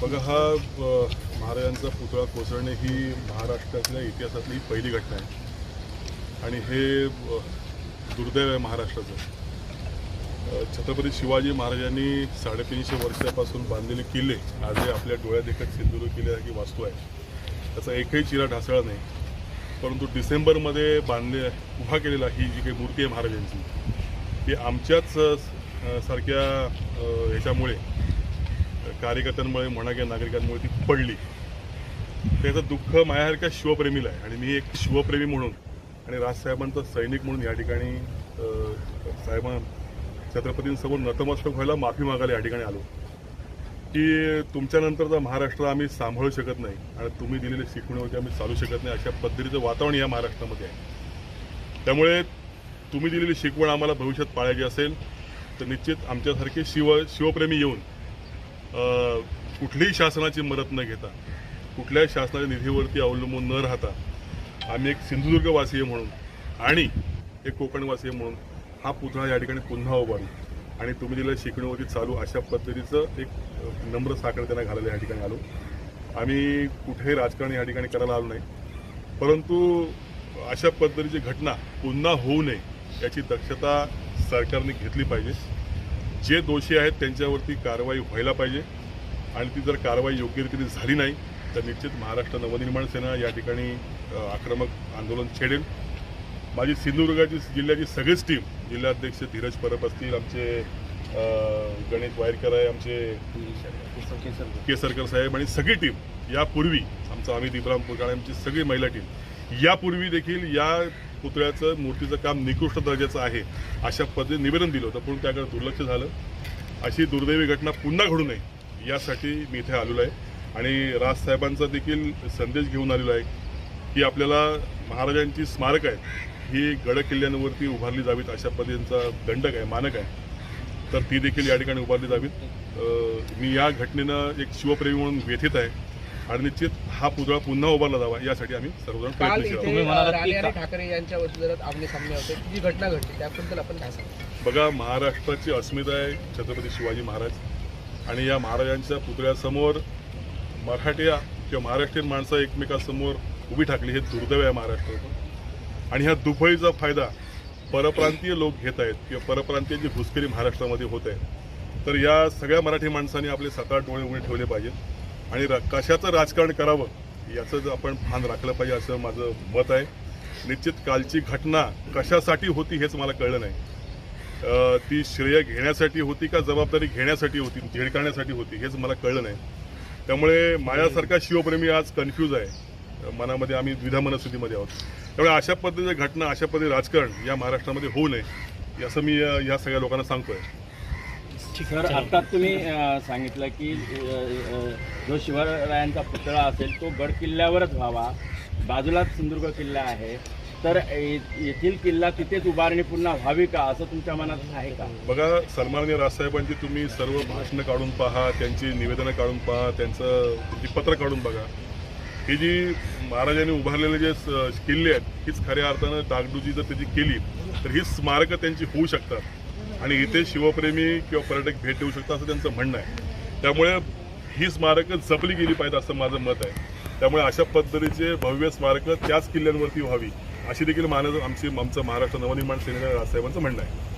बघा हा महाराजांचा पुतळा कोसळणे ही महाराष्ट्रातल्या इतिहासातली ही पहिली घटना आहे. आणि हे दुर्दैव आहे महाराष्ट्राचं. छत्रपती शिवाजी महाराजांनी साडेतीनशे वर्षापासून बांधलेले किल्ले आज हे आपल्या डोळ्यादेखत सिंधुदुर्ग किल्ल्यासारखी वास्तू आहे. त्याचा एकही चिरा ढासळा नाही. परंतु डिसेंबरमध्ये बांधले उभा केलेला ही जी काही मूर्ती आहे महाराजांची ही आमच्याच सारख्या ह्याच्यामुळे कार्यकर्त्यांमुळे म्हणा किंवा नागरिकांमुळे ती पडली. त्याचं दुःख माझ्यासारख्या शिवप्रेमीला आहे. आणि मी एक शिवप्रेमी म्हणून आणि राजसाहेबांचा सैनिक म्हणून या ठिकाणी साहेबां छत्रपतींसमोर नतमस्तक व्हायला माफी मागायला या ठिकाणी आलो. की तुमच्यानंतरचा महाराष्ट्र आम्ही सांभाळू शकत नाही आणि तुम्ही दिलेले शिकवणीवरती आम्ही चालू शकत नाही अशा पद्धतीचं वातावरण या महाराष्ट्रामध्ये आहे. त्यामुळे तुम्ही दिलेली शिकवण आम्हाला भविष्यात पाळायची असेल. तर निश्चित आमच्यासारखे शिव शिवप्रेमी येऊन कुठलीही शासनाची मदत न घेता कुठल्याही शासनाच्या निधीवरती अवलंबून न राहता आम्ही एक सिंधुदुर्गवासीय म्हणून आणि एक कोकणवासीय म्हणून हा पुतळा या ठिकाणी पुन्हा उभारू आणि तुम्ही दिलेल्या शिकण्यावरती चालू अशा पद्धतीचं एक नम्र साखर त्यांना घालायला या ठिकाणी आलो. आम्ही कुठेही राजकारण या ठिकाणी करायला आलो नाही. परंतु अशा पद्धतीची घटना पुन्हा होऊ नये याची दक्षता सरकारने घेतली पाहिजे. जे दोषी आहेत त्यांच्यावरती कारवाई व्हायला पाहिजे. आणि ती जर कारवाई योग्य रीतीने झाली नाही तर निश्चित महाराष्ट्र नवनिर्माण सेना या ठिकाणी आक्रमक आंदोलन छेडेल. माझी सिंधुदुर्गाची जिल्ह्याची सगळीच टीम जिल्हाध्यक्ष धीरज परब असतील आमचे गणेश वायरकर आहे आमचे केसरकर. साहेब आणि सगळी टीम. यापूर्वी आमचा अमित इब्राहिम पुरकाळे आमची सगळी महिला टीम. यापूर्वी देखील या पुतळ्याचं मूर्तीचं काम निकृष्ट दर्जाचं आहे अशा पद्धतीने निवेदन दिलं होतं. पण त्याकडे दुर्लक्ष झालं. अशी दुर्दैवी घटना पुन्हा घडू नये यासाठी मी इथे आलेलो आहे. आणि राजसाहेबांचा देखील संदेश घेऊन आलेलो आहे की आपल्याला महाराजांची स्मारक आहे ही गड किल्ल्यांवरती उभारली जावीत अशा पद्धतींचा दंडक आहे मानक आहे. तर ती देखील या ठिकाणी उभारली जावीत. मी या घटनेनं एक शिवप्रेमी म्हणून व्यथित आहे. आणि निश्चित हा पुतळा पुन्हा उभारला जावा यासाठी आम्ही सर्वजण का- ठाकरे यांच्या वसुधरत आमने सामने होते. जी घटना घडली त्याबद्दल आपण काय बघा महाराष्ट्राची अस्मिता आहे छत्रपती शिवाजी महाराज. आणि या महाराजांच्या पुतळ्यासमोर मराठ्या किंवा महाराष्ट्रीयन माणसं एकमेकांसमोर उभी ठाकली हे दुर्दैव आहे महाराष्ट्राचं. आणि ह्या दुफळीचा फायदा परप्रांतीय लोक घेत आहेत किंवा परप्रांतीयांची घुसखोरी महाराष्ट्रामध्ये होत आहे तर या सगळ्या मराठी माणसांनी आपले सात आठ डोळे उघडे ठेवले पाहिजेत. आणि र- कशाचं राजकारण करावं याचं जर आपण भान राखलं पाहिजे असं माझं मत आहे. निश्चित कालची घटना कशासाठी होती हेच मला कळलं नाही. ती श्रेय घेण्यासाठी होती का जबाबदारी घेण्यासाठी होती झेडकाण्यासाठी होती हेच मला कळलं नाही. त्यामुळे माझ्यासारखा शिवप्रेमी आज कन्फ्यूज आहे. मनामध्ये आम्ही द्विधा मनस्थितीमध्ये आहोत. त्यामुळे अशा पद्धतीच्या घटना अशा पद्धती राजकारण या महाराष्ट्रामध्ये होऊ नये असं मी या सगळ्या लोकांना सांगतो आहे सर आता तुम्ही सांगितलं की जो शिवरायांचा पुतळा असेल तो गड किल्ल्यावरच व्हावा. बाजूलाच सिंधुदुर्ग किल्ला आहे. तर ये- येथील किल्ला तिथेच उभारणी पुन्हा व्हावी का असं तुमच्या मनात आहे का? बघा सन्माननीय राजसाहेबांची तुम्ही सर्व भाषणं काढून पहा त्यांची निवेदनं काढून पहा त्यांचं पत्र काढून बघा. ही जी महाराजांनी उभारलेले जे स- किल्ले आहेत हीच खऱ्या अर्थानं डागडुजी जर त्याची केली तर ही स्मारकं त्यांची होऊ शकतात. आणि इथे शिवप्रेमी किंवा पर्यटक भेट देऊ शकतात असं त्यांचं म्हणणं आहे. त्यामुळे ही स्मारकं जपली गेली पाहिजे असं माझं मत आहे. त्यामुळे अशा पद्धतीचे भव्य स्मारकं त्याच किल्ल्यांवरती व्हावी अशी देखील मान आमची आमचं महाराष्ट्र नवनिर्माण सेनेच्या राजसाहेबांचं म्हणणं आहे.